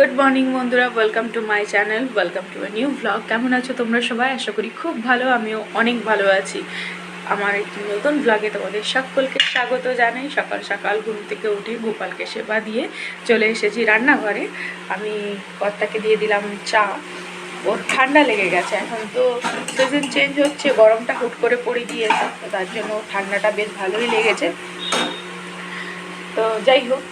Good morning বন্ধুরা। Welcome to my channel welcome to a new blog কেমন আছো তোমরা সবাই? আশা করি খুব ভালো। আমিও অনেক ভালো আছি। আমার একটি নতুন ব্লগে তোমাদের সকলকে স্বাগত জানাই। সকাল সকাল ঘুম থেকে উঠে গোপালকে সেবা দিয়ে চলে এসেছি রান্নাঘরে। আমি কর্তাকে দিয়ে দিলাম চা। ওর ঠান্ডা লেগে গেছে এখন, তো সিজন চেঞ্জ হচ্ছে। গরমটা হুট করে পড়ে গিয়েছে তো তার জন্য ঠান্ডাটা বেশ ভালোই লেগেছে। তো যাই হোক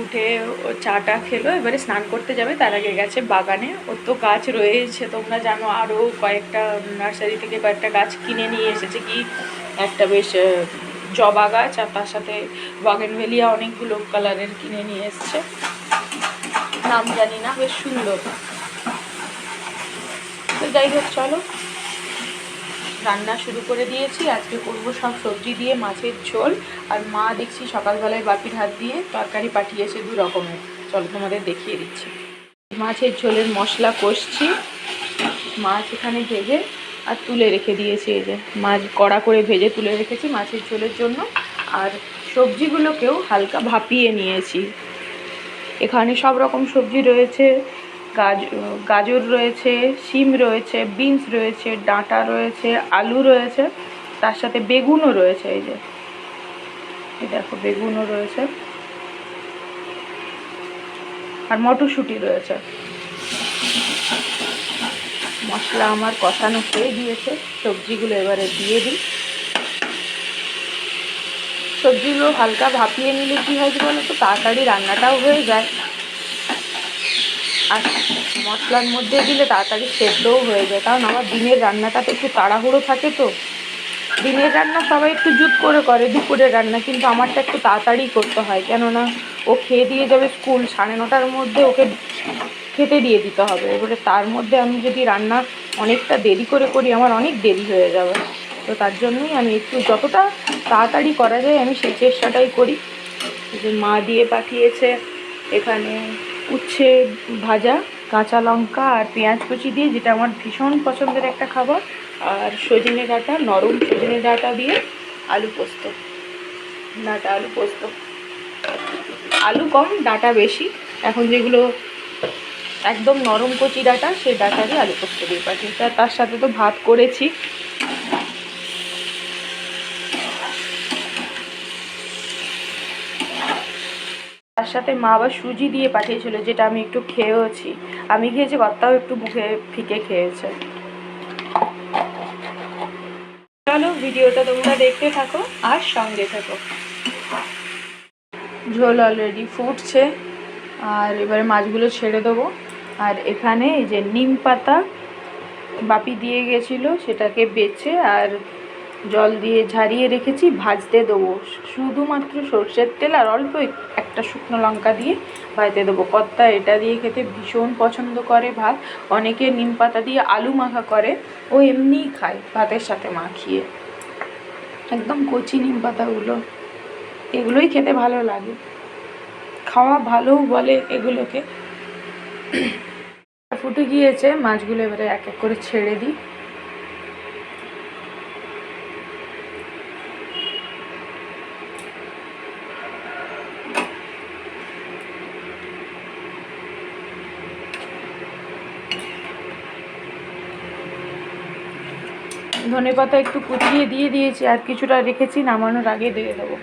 উঠে ও চাটা খেলো, এবারে স্নান করতে যাবে, তার আগে গেছে বাগানে। ওর তো গাছ রয়েছে, তোমরা জানো আরও কয়েকটা নার্সারি থেকে কয়েকটা গাছ কিনে নিয়ে এসেছে কি? একটা বেশ জবা গাছ, আর তার সাথে বাগানভেলিয়া অনেকগুলো কালারের কিনে নিয়ে এসছে। নাম জানি না, বেশ সুন্দর। তো যাই হোক, চলো। রান্না শুরু করে দিয়েছি। আজকে করব সব সবজি দিয়ে, মাছের ঝোল। আর মা দেখছি সকালবেলায় বাপির হাত দিয়ে তরকারি পাঠিয়েছে দু রকমের। চলো তোমাদের দেখিয়ে দিচ্ছি। মাছের ঝোলের মশলা কষছি। মাছ এখানে ভেজে আর তুলে রেখে দিয়েছি এই যে। মাছ কড়া করে ভেজে তুলে রেখেছি মাছের ঝোলের জন্য। আর সবজিগুলোকেও হালকা ভাপিয়ে নিয়েছি। এখানে সব রকম সবজি রয়েছে। গাজ গাজর রয়েছে, শিম রয়েছে, বিনস রয়েছে, ডাঁটা রয়েছে, আলু রয়েছে, তার সাথে বেগুনও রয়েছে এই যে। এই দেখো, বেগুনও রয়েছে। আর মটরশুঁটি রয়েছে। মশলা আমার কষানো হয়ে দিয়েছে সবজিগুলো এবারে দিয়ে দিই। সবজিগুলো হালকা ভাপিয়ে নিলে কী হয় বলো তো? তাড়াতাড়ি রান্নাটাও হয়ে যায়। আর মশলার মধ্যে দিলে তাড়াতাড়ি সেদ্ধও হয়ে যায়। কারণ আমার দিনের রান্নাটা তো একটু তাড়াহুড়ো থাকে তো। দিনের রান্না সবাই একটু জুত করে করে, দুপুরের রান্না, কিন্তু আমারটা একটু তাড়াতাড়ি করতে হয়। কেননা ও খেয়ে দিয়ে যাবে স্কুল, সাড়ে নটার মধ্যে ওকে খেতে দিয়ে দিতে হবে। এবারে তার মধ্যে আমি যদি রান্না অনেকটা দেরি করে করি, আমার অনেক দেরি হয়ে যাবে। তো তার জন্যই আমি একটু যতটা তাড়াতাড়ি করা যায়, আমি সেই চেষ্টাটাই করি। যে মা দিয়ে পাঠিয়েছে এখানে উচ্ছে, ভাজা, কাঁচা লঙ্কা আর পেঁয়াজ কুচি দিয়ে, যেটা আমার ভীষণ পছন্দের একটা খাবার। আর সজনে ডাঁটা, নরম সজনে ডাঁটা দিয়ে আলু পোস্ত। ডাঁটা, আলু পোস্ত। আলু কম, ডাঁটা বেশি। এখন যেগুলো একদম নরম কচি ডাঁটা, সেই ডাঁটা দিয়ে আলু পোস্ত দিয়ে পাঠিয়েছে। তার সাথে তো ভাত করেছি। তার সাথে মা আবার সুজি দিয়ে পাঠিয়েছিল, যেটা আমি একটু খেয়েওছি। আমি খেয়েছি, কর্তাও একটু মুখে ফিকে খেয়েছে। চলো, ভিডিওটা তোমরা দেখতে থাকো আর সঙ্গে থাকো। ঝোল অলরেডি ফুটছে, আর এবারে মাছগুলো ছেড়ে দেবো। আর এখানে এই যে নিম পাতা বাপি দিয়ে গেছিল, সেটাকে বেছে আর জল দিয়ে ঝারিয়ে রেখেছি, ভাজতে দেবো। শুধুমাত্র সর্ষের তেল আর অল্প একটা শুকনো লঙ্কা দিয়ে ভাজতে দেবো। কর্তা এটা দিয়ে খেতে ভীষণ পছন্দ করে ভাত। অনেকে নিম পাতা দিয়ে আলু মাখা করে, ও এমনিই খায় ভাতের সাথে মাখিয়ে। একদম কচি নিম পাতাগুলো, এগুলোই খেতে ভালো লাগে। খাওয়া ভালোও বলে এগুলোকে। ফুটে গিয়েছে, মাছগুলো এবারে এক এক করে ছেড়ে দিই। ধনে পাতা একটু কুচিয়ে দিয়ে দিয়েছি, আর কিছুটা রেখেছি, নামানোর আগে দিয়ে দেবো।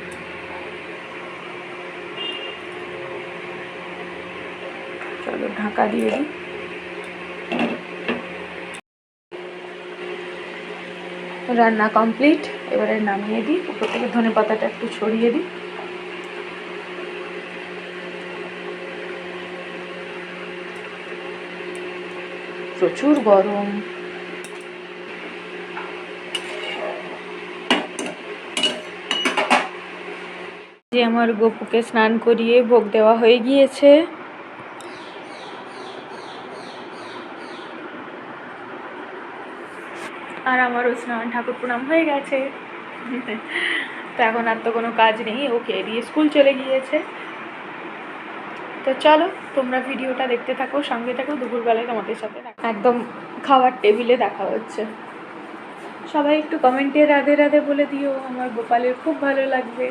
চলো, ঢাকা দিয়ে দিই। রান্না কমপ্লিট, এবারে নামিয়ে দিই। উপর থেকে ধনে পাতাটা একটু ছড়িয়ে দিই। প্রচুর গরম। যে আমার গপুকে স্নান করিয়ে ভোগ দেওয়া হয়ে গিয়েছে। আর আমারও স্নান ঠাকুর প্রণাম হয়ে গেছে। তো এখন আর তো কোনো কাজ নেই ওকে দিয়ে স্কুল চলে গিয়েছে। তো চলো, তোমরা ভিডিওটা দেখতে থাকো, সঙ্গে থাকো, দুপুরবেলায় তোমাদের সাথে একদম খাওয়ার টেবিলে দেখা হচ্ছে। সবাই একটু কমেন্টে রাধে রাধে বলে দিও, আমার গোপালের খুব ভালো লাগবে।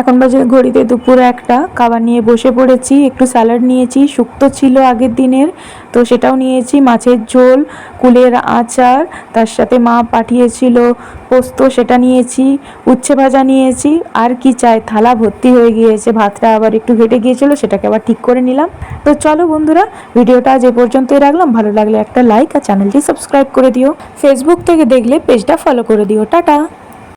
এখন বাজে ঘড়িতে দুপুর একটা। খাবার নিয়ে বসে পড়েছি, একটু স্যালাড নিয়েছি, শুক্তো ছিল আগের দিনের, তো সেটাও নিয়েছি, মাছের ঝোল, কুলের আচার, তার সাথে মা পাঠিয়েছিল পোস্ত, সেটা নিয়েছি, উচ্ছে ভাজা নিয়েছি, আর কি চাই, থালা ভর্তি হয়ে গিয়েছে, ভাতটা আবার একটু ঘেটে গিয়েছিল, সেটাকে আবার ঠিক করে নিলাম। তো চলো বন্ধুরা, ভিডিওটা এ পর্যন্তই রাখলাম, ভালো লাগলে একটা লাইক আর চ্যানেলটি সাবস্ক্রাইব করে দিও। ফেসবুক থেকে দেখলে পেজটা ফলো করে দিও। টাটা!